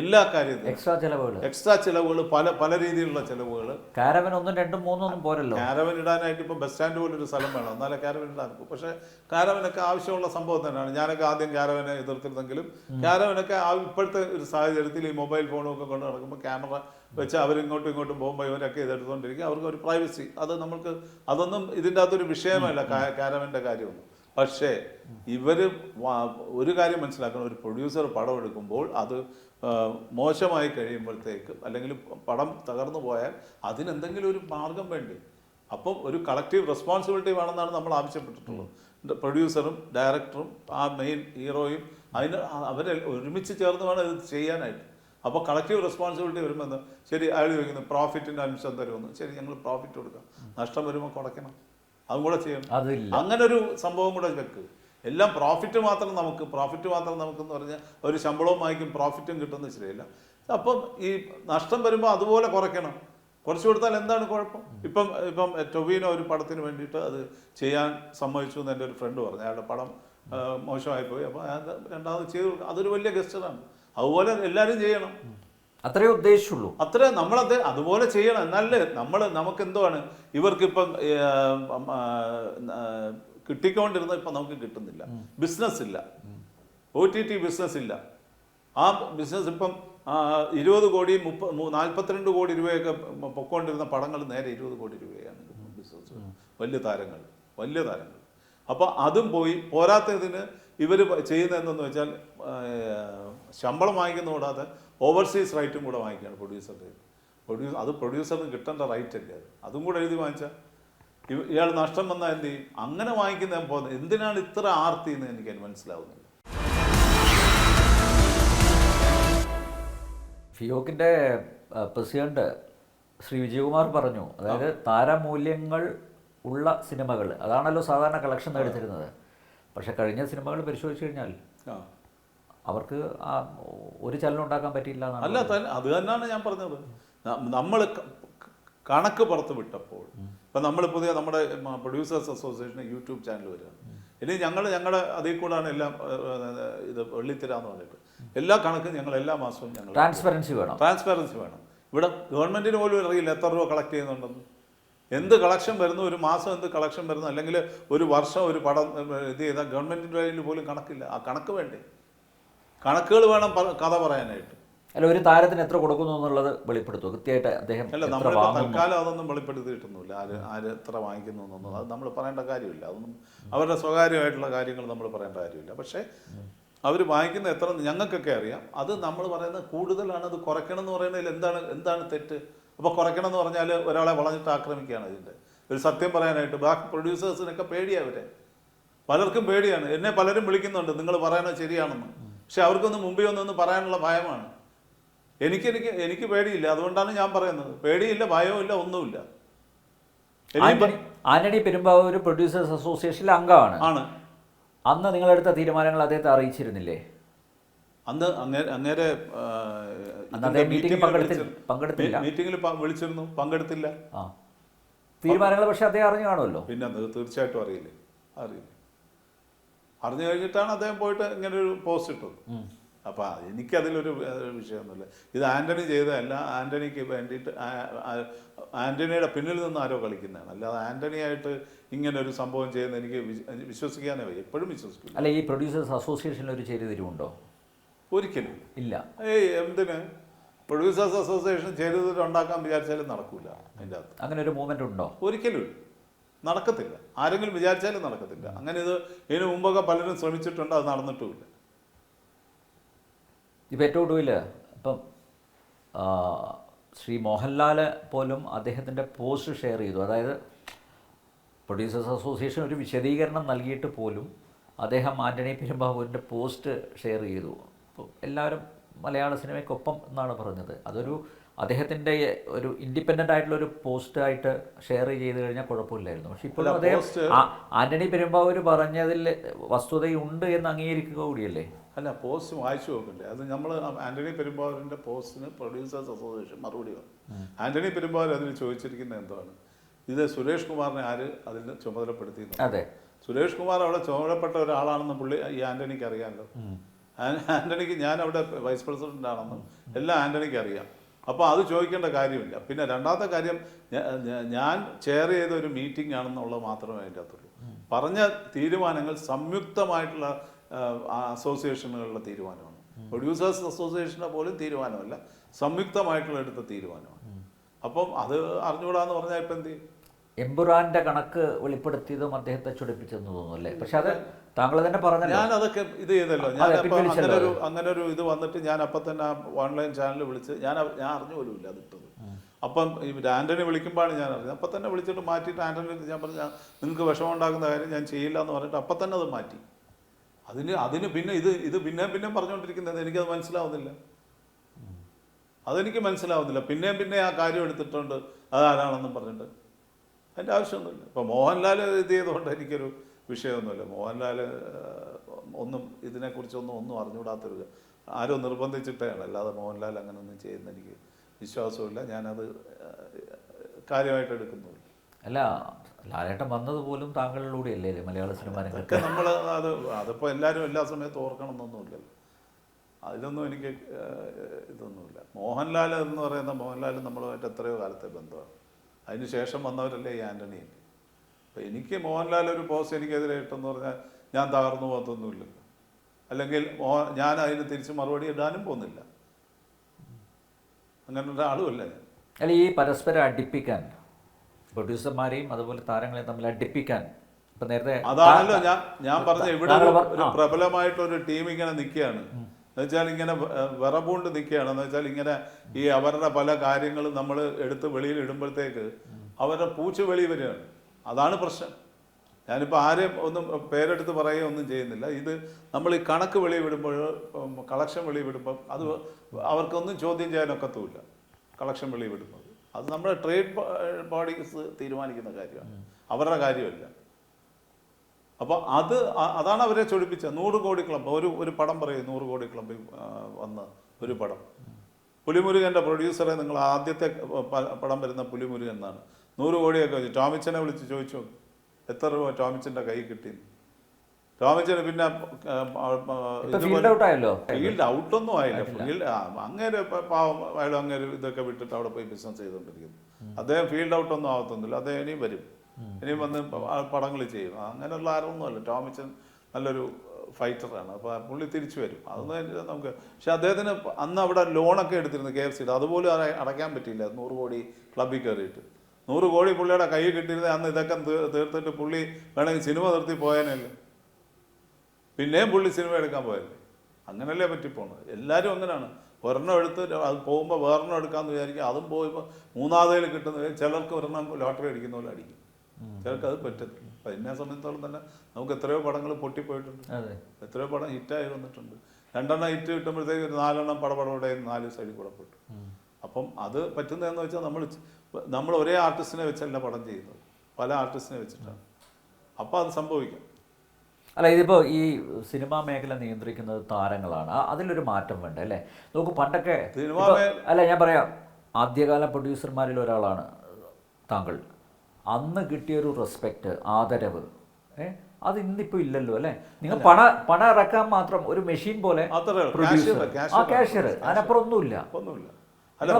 എല്ലാ കാര്യത്തിലും എക്സ്ട്രാ ചെലവുകൾ. എക്സ്ട്രാ ചിലവുകൾ പല പല രീതിയിലുള്ള ചിലവുകൾ. കാരവൻ ഒന്നും രണ്ടും മൂന്നും ഒന്നും പോരല്ലോ. കാരവൻ ഇടാനായിട്ട് ഇപ്പോൾ ബസ് സ്റ്റാൻഡ് പോലെ ഒരു സ്ഥലം വേണം. എന്നാലേ കാരവൻ ഇടാൻ. പക്ഷേ കാരവനൊക്കെ ആവശ്യമുള്ള സംഭവം തന്നെയാണ്. ഞാനൊക്കെ ആദ്യം കാരവനെ എതിർത്തിരുന്നെങ്കിലും കാരവനൊക്കെ ആ ഇപ്പോഴത്തെ ഒരു സാഹചര്യത്തിൽ ഈ മൊബൈൽ ഫോണും ഒക്കെ കൊണ്ട് നടക്കുമ്പോൾ ക്യാമറ വെച്ച് അവരിങ്ങോട്ടും ഇങ്ങോട്ടും പോകുമ്പോൾ ഇവരൊക്കെ ഇതെടുത്തുകൊണ്ടിരിക്കും അവർക്ക് ഒരു പ്രൈവസി അത് നമ്മൾക്ക് അതൊന്നും ഇതിന്റെ അകത്തൊരു വിഷയമല്ല കാരവന്റെ കാര്യമൊന്നും. പക്ഷേ ഇവർ ഒരു കാര്യം മനസ്സിലാക്കണം. ഒരു പ്രൊഡ്യൂസർ പടം എടുക്കുമ്പോൾ അത് മോശമായി കഴിയുമ്പോഴത്തേക്ക് അല്ലെങ്കിൽ പടം തകർന്നു പോയാൽ അതിനെന്തെങ്കിലും ഒരു മാർഗം വേണ്ടേ? അപ്പം ഒരു കളക്റ്റീവ് റെസ്പോൺസിബിലിറ്റി വേണമെന്നാണ് നമ്മൾ ആവശ്യപ്പെട്ടിട്ടുള്ളത്. പ്രൊഡ്യൂസറും ഡയറക്ടറും ആ മെയിൻ ഹീറോയും അതിന് അവരെ ഒരുമിച്ച് ചേർന്ന് വേണം ഇത് ചെയ്യാനായിട്ട്. അപ്പോൾ കളക്റ്റീവ് റെസ്പോൺസിബിലിറ്റി വരുമ്പോൾ ശരി അയാൾ ചോദിക്കുന്നു പ്രോഫിറ്റിന്റെ അംശം തരുമെന്ന് ശരി ഞങ്ങൾ പ്രോഫിറ്റ് കൊടുക്കാം. നഷ്ടം വരുമ്പോൾ കുറയ്ക്കണം അതും കൂടെ ചെയ്യും അങ്ങനെ ഒരു സംഭവം കൂടെ വെക്ക് എല്ലാം പ്രോഫിറ്റ് മാത്രം നമുക്ക് പ്രോഫിറ്റ് മാത്രം നമുക്കെന്ന് പറഞ്ഞാൽ ഒരു ശമ്പളവും വാങ്ങിക്കും പ്രോഫിറ്റും കിട്ടുന്ന ശരിയല്ല അപ്പം ഈ നഷ്ടം വരുമ്പോൾ അതുപോലെ കുറയ്ക്കണം. കുറച്ച് കൊടുത്താൽ എന്താണ് കുഴപ്പം? ഇപ്പം ഇപ്പം ടൊവീനോ ഒരു പടത്തിന് വേണ്ടിയിട്ട് അത് ചെയ്യാൻ സമ്മതിച്ചു എന്ന് എന്റെ ഒരു ഫ്രണ്ട് പറഞ്ഞു. അയാളുടെ പടം ആ, മോശമായി പോയി അപ്പോൾ രണ്ടാമത് ചെയ്തു. അതൊരു വലിയ ഗസ്റ്ററാണ് അതുപോലെ എല്ലാവരും ചെയ്യണം. അത്രേ ഉദ്ദേശിച്ചുള്ളൂ. അത്ര നമ്മളത് അതുപോലെ ചെയ്യണം. എന്നാലേ നമ്മൾ നമുക്ക് എന്തുവാണ് ഇവർക്കിപ്പം കിട്ടിക്കൊണ്ടിരുന്ന ഇപ്പം നമുക്ക് കിട്ടുന്നില്ല. ബിസിനസ് ഇല്ല ഒ ടി ടി ബിസിനസ് ഇല്ല ആ ബിസിനസ് ഇപ്പം ഇരുപത് കോടി മുപ്പ നാൽപ്പത്തിരണ്ട് കോടി രൂപയൊക്കെ പൊക്കോണ്ടിരുന്ന പടങ്ങൾ നേരെ ഇരുപത് കോടി രൂപയാണ് ബിസിനസ് വലിയ താരങ്ങൾ. വലിയ താരങ്ങൾ. അപ്പോൾ അതും പോയി പോരാത്തതിന് ഇവർ ചെയ്യുന്ന എന്തെന്ന് വെച്ചാൽ ശമ്പളം വാങ്ങിക്കുന്ന കൂടാതെ ഓവർസീസ് റൈറ്റും കൂടെ വാങ്ങിക്കുകയാണ് പ്രൊഡ്യൂസറുടെ പ്രൊഡ്യൂസർ അത് പ്രൊഡ്യൂസറിന് കിട്ടേണ്ട റൈറ്റ് അല്ലേ അത്? അതും കൂടെ എഴുതി വാങ്ങിച്ചാൽ ഇയാൾ നഷ്ടം വന്നാൽ എന്ത് ചെയ്യും? അങ്ങനെ വാങ്ങിക്കുന്ന പോകുന്നത് എന്തിനാണ് ഇത്ര ആർത്തി എന്ന് എനിക്ക് മനസ്സിലാവുന്നില്ല. ഫിയോക്കിന്റെ പ്രസിഡന്റ് ശ്രീ വിജയകുമാർ പറഞ്ഞു. അതായത് താരമൂല്യങ്ങൾ ഉള്ള സിനിമകൾ അതാണല്ലോ സാധാരണ കളക്ഷൻ നേടിത്തരുന്നത് പക്ഷെ കഴിഞ്ഞ സിനിമകൾ പരിശോധിച്ചു കഴിഞ്ഞാൽ അവർക്ക് ആ ഒരു ചലനം ഉണ്ടാക്കാൻ പറ്റിയില്ല അല്ല അത് തന്നെയാണ് ഞാൻ പറഞ്ഞത്. നമ്മൾ കണക്ക് പുറത്ത് വിട്ടപ്പോൾ ഇപ്പം നമ്മൾ പുതിയ നമ്മുടെ പ്രൊഡ്യൂസേഴ്സ് അസോസിയേഷൻ യൂട്യൂബ് ചാനൽ വരിക. ഇനി ഞങ്ങൾ ഞങ്ങളുടെ അതിൽ കൂടാണ് എല്ലാം ഇത് വെള്ളിത്തിര എന്ന് പറഞ്ഞിട്ട്. എല്ലാ കണക്കും ഞങ്ങൾ എല്ലാ മാസവും ഞങ്ങൾ ട്രാൻസ്പെറൻസി വേണം. ട്രാൻസ്പെറൻസി വേണം. ഇവിടെ ഗവൺമെന്റിന് പോലും അറിയില്ല എത്ര രൂപ കളക്ട് ചെയ്യുന്നുണ്ടെന്ന്. എന്ത് കളക്ഷൻ വരുന്നു? ഒരു മാസം എന്ത് കളക്ഷൻ വരുന്നു? അല്ലെങ്കിൽ ഒരു വർഷം ഒരു പടം ഇത് ചെയ്താൽ ഗവൺമെന്റിന്റെ കയ്യിൽ പോലും കണക്കില്ല. ആ കണക്ക് വേണ്ടേ? കണക്കുകൾ വേണം കഥ പറയാനായിട്ട്. അല്ല ഒരു താരത്തിന് എത്ര കൊടുക്കുന്നു എന്നുള്ളത് വെളിപ്പെടുത്തുക കൃത്യമായിട്ട് അദ്ദേഹം അല്ല നമ്മൾ തൽക്കാലം അതൊന്നും വെളിപ്പെടുത്തിയിട്ടൊന്നുമില്ല. ആര് ആര് എത്ര വാങ്ങിക്കുന്നു എന്നൊന്നും അത് നമ്മൾ പറയേണ്ട കാര്യമില്ല. അതൊന്നും അവരുടെ സ്വകാര്യമായിട്ടുള്ള കാര്യങ്ങൾ നമ്മൾ പറയേണ്ട കാര്യമില്ല. പക്ഷേ അവർ വാങ്ങിക്കുന്ന എത്ര ഞങ്ങൾക്കൊക്കെ അറിയാം. അത് നമ്മൾ പറയുന്നത് കൂടുതലാണ്. അത് കുറയ്ക്കണം എന്ന് പറയുന്നതിൽ എന്താണ് എന്താണ് തെറ്റ്? അപ്പോൾ കുറയ്ക്കണം എന്ന് പറഞ്ഞാൽ ഒരാളെ വളഞ്ഞിട്ട് ആക്രമിക്കുകയാണ് ഇതിന്റെ ഒരു സത്യം പറയാനായിട്ട് ബാക്കി പ്രൊഡ്യൂസേഴ്സിനൊക്കെ പേടിയാണ് അവരെ പലർക്കും പേടിയാണ്. എന്നെ പലരും വിളിക്കുന്നുണ്ട് നിങ്ങൾ പറയാനോ ശരിയാണെന്ന്. പക്ഷെ അവർക്കൊന്ന് മുമ്പേ ഒന്നൊന്ന് പറയാനുള്ള ഭയമാണ്. എനിക്ക് എനിക്ക് എനിക്ക് പേടിയില്ല. അതുകൊണ്ടാണ് ഞാൻ പറയുന്നത്. പേടിയില്ല ഭയവും ഇല്ല ഒന്നുമില്ല ആന്റണി ആന്റണി പെരുമ്പാവൂർ പ്രൊഡ്യൂസേഴ്സ് അസോസിയേഷനിലെ അംഗമാണ്. ആണ്. അന്ന് നിങ്ങളെടുത്ത തീരുമാനങ്ങൾ അദ്ദേഹത്തെ അറിയിച്ചിരുന്നില്ലേ? അന്ന് അങ്ങേ- അങ്ങേരെ അദ്ദേഹം മീറ്റിംഗിൽ. പങ്കെടുത്തില്ല. മീറ്റിംഗിൽ വിളിച്ചിരുന്നു. പങ്കെടുത്തില്ല. തീരുമാനങ്ങൾ പക്ഷെ അദ്ദേഹം അറിഞ്ഞു കാണുമല്ലോ. പിന്നെ തീർച്ചയായിട്ടും അറിയില്ലേ? അറിയില്ല? അറിഞ്ഞു കഴിഞ്ഞിട്ടാണ് അദ്ദേഹം പോയിട്ട് ഇങ്ങനെ ഒരു പോസ്റ്റ് ഇട്ടത്. അപ്പൊ എനിക്കതിലൊരു വിഷയമൊന്നുമില്ല. ഇത് ആന്റണി ചെയ്തതല്ല. ആന്റണിക്ക് വേണ്ടിയിട്ട് ആന്റണിയുടെ പിന്നിൽ നിന്ന് ആരോ കളിക്കുന്നതാണ്. അല്ലാതെ ആന്റണി ആയിട്ട് ഇങ്ങനെ ഒരു സംഭവം ചെയ്യുന്ന എനിക്ക് വിശ്വ- വിശ്വസിക്കാനേ വയ്യ. എപ്പോഴും വിശ്വസിക്കില്ല. അല്ല ഈ പ്രൊഡ്യൂസേഴ്സ് അസോസിയേഷനിൽ ഒരു ചേരിതിരിവുണ്ടോ ഒരിക്കലും. ഇല്ല. ഏയ് എന്തിന്? പ്രൊഡ്യൂസേഴ്സ് അസോസിയേഷൻ ചെയ്തത് ഉണ്ടാക്കാൻ വിചാരിച്ചാലും നടക്കൂല അതിന്റെ അകത്ത്. അങ്ങനെ ഒരു മൂവ്മെന്റ് ഉണ്ടോ? ഒരിക്കലും. നടക്കത്തില്ല. ആരെങ്കിലും വിചാരിച്ചാലും നടക്കത്തില്ല. അങ്ങനെ ഇത് ഇതിനു മുമ്പൊക്കെ പലരും ശ്രമിച്ചിട്ടുണ്ട് അത് നടന്നിട്ടുമില്ല. ഇപ്പം ഏറ്റവും ഒടുവിൽ ഇപ്പം ശ്രീ മോഹൻലാൽ പോലും അദ്ദേഹത്തിന്റെ പോസ്റ്റ് ഷെയർ ചെയ്തു. അതായത് പ്രൊഡ്യൂസേഴ്സ് അസോസിയേഷൻ ഒരു വിശദീകരണം നൽകിയിട്ട് പോലും അദ്ദേഹം ആന്റണി പെരുമ്പാവൂരിന്റെ പോസ്റ്റ് ഷെയർ ചെയ്തു. എല്ലാവരും മലയാള സിനിമയ്ക്കൊപ്പം എന്നാണ് പറഞ്ഞത്. അതൊരു അദ്ദേഹത്തിന്റെ ഒരു ഇൻഡിപെൻഡന്റ് ആയിട്ടുള്ള ഒരു പോസ്റ്റ് ആയിട്ട് ഷെയർ ചെയ്ത് കഴിഞ്ഞാൽ കുഴപ്പമില്ലായിരുന്നു. പക്ഷേ ഇപ്പോൾ അദ്ദേഹം ആന്റണി പെരുമ്പാവൂർ പറഞ്ഞതിൽ വസ്തുതയുണ്ട് എന്ന് അംഗീകരിക്കുക കൂടിയല്ലേ? അല്ല പോസ്റ്റ് വായിച്ചു നോക്കണ്ടേ. അത് നമ്മൾ ആന്റണി പെരുമ്പാവൂരിന്റെ പോസ്റ്റിന് പ്രൊഡ്യൂസേഴ്സ് അസോസിയേഷൻ മറുപടി വന്നു ആന്റണി പെരുമ്പാവൂർ അതിന് ചോദിച്ചിരിക്കുന്നത് എന്താണ്? ഇത് സുരേഷ് കുമാറിനെ ആര് അതിൽ ചുമതലപ്പെടുത്തി അതെ. സുരേഷ് കുമാർ അവിടെ ചുമതലപ്പെട്ട ഒരാളാണെന്ന് പുള്ളി ഈ ആന്റണിക്ക് അറിയാമല്ലോ. ആൻ- ആന്റണിക്ക് ഞാൻ അവിടെ വൈസ് പ്രസിഡന്റ് ആണെന്നും എല്ലാം ആന്റണിക്ക് അറിയാം. അപ്പോൾ അത് ചോദിക്കേണ്ട കാര്യമില്ല. പിന്നെ രണ്ടാമത്തെ കാര്യം ഞാൻ ചെയർ ചെയ്ത ഒരു മീറ്റിംഗ് ആണെന്നുള്ളത് മാത്രമേ അതിന്റെ അകത്തുള്ളൂ. പറഞ്ഞ തീരുമാനങ്ങൾ സംയുക്തമായിട്ടുള്ള അസോസിയേഷനുകളുടെ തീരുമാനമാണ്. പ്രൊഡ്യൂസേഴ്സ് അസോസിയേഷന്റെ പോലും തീരുമാനമല്ല സംയുക്തമായിട്ടുള്ള എടുത്ത തീരുമാനമാണ്. അപ്പം അത് അറിഞ്ഞുകൂടാന്ന് പറഞ്ഞാൽ ഇപ്പം എന്ത് ചെയ്യും? എമ്പുറാന്റെ കണക്ക് വെളിപ്പെടുത്തിയതും അദ്ദേഹത്തെ ചൊടിപ്പിച്ചെന്ന് തോന്നുന്നു അല്ലേ? പക്ഷെ അത് താങ്കൾ തന്നെ പറഞ്ഞല്ലോ. ഞാൻ അതൊക്കെ ഇത് ചെയ്തല്ലോ. ഞാൻ അങ്ങനെ ഒരു അങ്ങനെ ഒരു ഇത് വന്നിട്ട് ഞാൻ അപ്പൊ തന്നെ ആ ഓൺലൈൻ ചാനൽ വിളിച്ച് ഞാൻ ഞാൻ അറിഞ്ഞു പോലുമില്ല ഇല്ല അതിട്ടത് അപ്പം ഈ ആന്റണി വിളിക്കുമ്പോഴാണ് ഞാൻ അറിഞ്ഞത്. അപ്പൊ തന്നെ വിളിച്ചിട്ട് മാറ്റിയിട്ട് ആന്റണി ഞാൻ പറഞ്ഞു നിങ്ങൾക്ക് വിഷമം ഉണ്ടാക്കുന്ന കാര്യം ഞാൻ ചെയ്യില്ല എന്ന് പറഞ്ഞിട്ട് അപ്പൊ തന്നെ അത് മാറ്റി. അതിന് അതിന് പിന്നെ ഇത് ഇത് പിന്നെ പിന്നെ പറഞ്ഞുകൊണ്ടിരിക്കുന്നത് എനിക്കത് മനസ്സിലാവുന്നില്ല. അതെനിക്ക് മനസ്സിലാവുന്നില്ല. പിന്നെയും പിന്നെ ആ കാര്യം എടുത്തിട്ടുണ്ട്. അതാരാണെന്നും പറഞ്ഞിട്ട്. അതിന്റെ ആവശ്യമൊന്നുമില്ല. ഇപ്പോൾ മോഹൻലാൽ ഇത് ചെയ്തുകൊണ്ട് എനിക്കൊരു വിഷയമൊന്നുമില്ല. മോഹൻലാൽ ഒന്നും ഇതിനെക്കുറിച്ചൊന്നും ഒന്നും അറിഞ്ഞുകൂടാത്തൊരു ആരോ നിർബന്ധിച്ചിട്ടാണ്. അല്ലാതെ മോഹൻലാൽ അങ്ങനെ ഒന്നും ചെയ്യുന്ന എനിക്ക് വിശ്വാസമില്ല ഞാനത് കാര്യമായിട്ട് എടുക്കുന്നുമില്ല. അല്ല ലാലേട്ടൻ വന്നത് പോലും താങ്കളിലൂടെയല്ലേ അല്ലേ മലയാള സിനിമ രംഗത്ത്? നമ്മൾ അത് അതിപ്പോൾ എല്ലാവരും എല്ലാ സമയത്തും ഓർക്കണം എന്നൊന്നുമില്ലല്ലോ അതിലൊന്നും എനിക്ക് ഇതൊന്നുമില്ല. മോഹൻലാൽ എന്ന് പറയുന്ന മോഹൻലാൽ നമ്മളുമായിട്ട് എത്രയോ കാലത്തെ ബന്ധമാണ്. അതിന് ശേഷം വന്നവരല്ലേ ഈ ആന്റണി അപ്പം എനിക്ക് മോഹൻലാൽ ഒരു പോസ്റ്റ് എനിക്കെതിരെ ഇട്ടെന്ന് പറഞ്ഞാൽ ഞാൻ തകർന്നു പോകത്തൊന്നുമില്ല. അല്ലെങ്കിൽ മോ ഞാൻ അതിന് തിരിച്ച് മറുപടി ഇടാനും പോകുന്നില്ല. അങ്ങനെ ഒരാളുമല്ല അല്ല ഈ പരസ്പരം അടിപ്പിക്കാൻ പ്രൊഡ്യൂസർമാരെയും അതുപോലെ താരങ്ങളെയും തമ്മിൽ അടിപ്പിക്കാൻ ഇപ്പൊ നേരത്തെ അതാണല്ലോ ഞാൻ ഞാൻ പറഞ്ഞ ഇവിടെ ഒരു-. പ്രബലമായിട്ടൊരു ടീം ഇങ്ങനെ നിൽക്കുകയാണ്. എന്നുവെച്ചാൽ ഇങ്ങനെ വിറപൂണ്ട് നിൽക്കുകയാണ്. എന്ന് വെച്ചാൽ ഇങ്ങനെ ഈ അവരുടെ പല കാര്യങ്ങളും നമ്മൾ എടുത്ത് വെളിയിൽ ഇടുമ്പോഴത്തേക്ക് അവരുടെ പൂച്ച വെളി വരികയാണ്. അതാണ് പ്രശ്നം. ഞാനിപ്പോൾ ആരെയും ഒന്നും പേരെടുത്ത് പറയുകയോ ഒന്നും ചെയ്യുന്നില്ല. ഇത് നമ്മൾ ഈ കണക്ക് വെളി വിടുമ്പോൾ കളക്ഷൻ വെളി വിടുമ്പോൾ അത് അവർക്കൊന്നും ചോദ്യം ചെയ്യാനൊക്കത്തുമില്ല. കളക്ഷൻ വെളി വിടുമ്പോൾ അത് നമ്മുടെ ട്രേഡ് ബോഡീസ് തീരുമാനിക്കുന്ന കാര്യമാണ്. അവരുടെ കാര്യമല്ല. അപ്പോൾ അത് അതാണ് അവരെ ചൊടിപ്പിച്ചത്. നൂറ് കോടി ക്ലബ് ഒരു ഒരു പടം പറയും നൂറ് കോടി ക്ലബ്ബിൽ വന്ന് ഒരു പടം. പുലിമുരുകന്റെ പ്രൊഡ്യൂസറെ നിങ്ങൾ ആദ്യത്തെ പടം വരുന്ന പുലിമുരുകൻ എന്നാണ്. നൂറ് കോടിയൊക്കെ വെച്ച് ടോമിച്ചനെ വിളിച്ച് ചോദിച്ചു? എത്ര രൂപ ടോമിച്ചന്റെ കൈ കിട്ടി ടോമിച്ചന് പിന്നെ ഫീൽഡ് ഔട്ടൊന്നും ആയില്ല? ഫീൽഡ് അങ്ങനെ പാവം അയാൾ അങ്ങനെ ഇതൊക്കെ വിട്ടിട്ട് അവിടെ പോയി ബിസിനസ് ചെയ്തുകൊണ്ടിരിക്കുന്നു അദ്ദേഹം ഫീൽഡ് ഔട്ടൊന്നും ആവത്തൊന്നുമില്ല. അദ്ദേഹം ഇനിയും വരും. ഇനിയും വന്ന് പടങ്ങൾ ചെയ്യും. അങ്ങനെയുള്ള ആരൊന്നുമല്ല. ടോമിച്ചൻ നല്ലൊരു ഫൈറ്ററാണ്. അപ്പോൾ പുള്ളി തിരിച്ചു വരും. അതൊന്നും നമുക്ക് പക്ഷെ അദ്ദേഹത്തിന് അന്ന് അവിടെ ലോണൊക്കെ എടുത്തിരുന്നു കെ എഫ് സിയുടെ അതുപോലും അട- അടയ്ക്കാൻ പറ്റിയില്ല. നൂറ് കോടി ക്ലബിൽ കയറിയിട്ട്. നൂറ് കോടി പുള്ളിയുടെ കൈ കിട്ടിയിരുന്നത് അന്ന് ഇതൊക്കെ തീർത്തിട്ട് പുള്ളി വേണമെങ്കിൽ സിനിമ നിർത്തി പോയാനല്ലേ? പിന്നെയും പുള്ളി സിനിമ എടുക്കാൻ പോയല്ലേ? അങ്ങനല്ലേ പറ്റിപ്പോണത്. എല്ലാവരും അങ്ങനെയാണ് ഒരെണ്ണം എടുത്ത് അത് പോകുമ്പോൾ വേറെണ്ണം എടുക്കാമെന്ന് വിചാരിക്കും. അതും പോയപ്പോൾ മൂന്നാമതേൽ കിട്ടുന്ന ചിലർക്ക് ഒരെണ്ണം ലോട്ടറി അടിക്കുന്ന പോലെ അടിക്കും. ചിലർക്ക് അത് പറ്റത്തില്ല അപ്പം എന്നെ സംബന്ധിച്ചോളം തന്നെ നമുക്ക് എത്രയോ പടങ്ങൾ പൊട്ടിപ്പോയിട്ടുണ്ട്. അതെ. എത്രയോ പടം ഹിറ്റായി വന്നിട്ടുണ്ട്. രണ്ടെണ്ണം ഹിറ്റ് കിട്ടുമ്പോഴത്തേക്ക് ഒരു നാലെണ്ണം പടപടവിടെ നാല് സൈഡിൽ കൂടെ പൊട്ടും. അപ്പം അത് പറ്റുന്നതെന്ന് വെച്ചാൽ നമ്മൾ നമ്മൾ ഒരേ ആർട്ടിസ്റ്റിനെ വെച്ചല്ല പടം ചെയ്യുന്നത്. പല ആർട്ടിസ്റ്റിനെ വെച്ചിട്ടാണ്. അപ്പോൾ അത് സംഭവിക്കാം. അല്ല ഇതിപ്പോൾ ഈ സിനിമാ മേഖല നിയന്ത്രിക്കുന്നത് താരങ്ങളാണ്. അതിലൊരു മാറ്റം വേണ്ട അല്ലേ? നോക്കൂ പണ്ടൊക്കെ സിനിമാ അല്ല ഞാൻ പറയാം ആദ്യകാല പ്രൊഡ്യൂസർമാരിൽ ഒരാളാണ് താങ്കൾ. അന്ന് കിട്ടിയൊരു റെസ്പെക്റ്റ് ആദരവ്. ഏ? അത് ഇന്നിപ്പോൾ ഇല്ലല്ലോ അല്ലേ? നിങ്ങൾ പണ പണം ഇറക്കാൻ മാത്രം ഒരു മെഷീൻ പോലെ ആ. കാഷ്യർ അതിനപ്പുറം ഒന്നുമില്ല. അല്ല?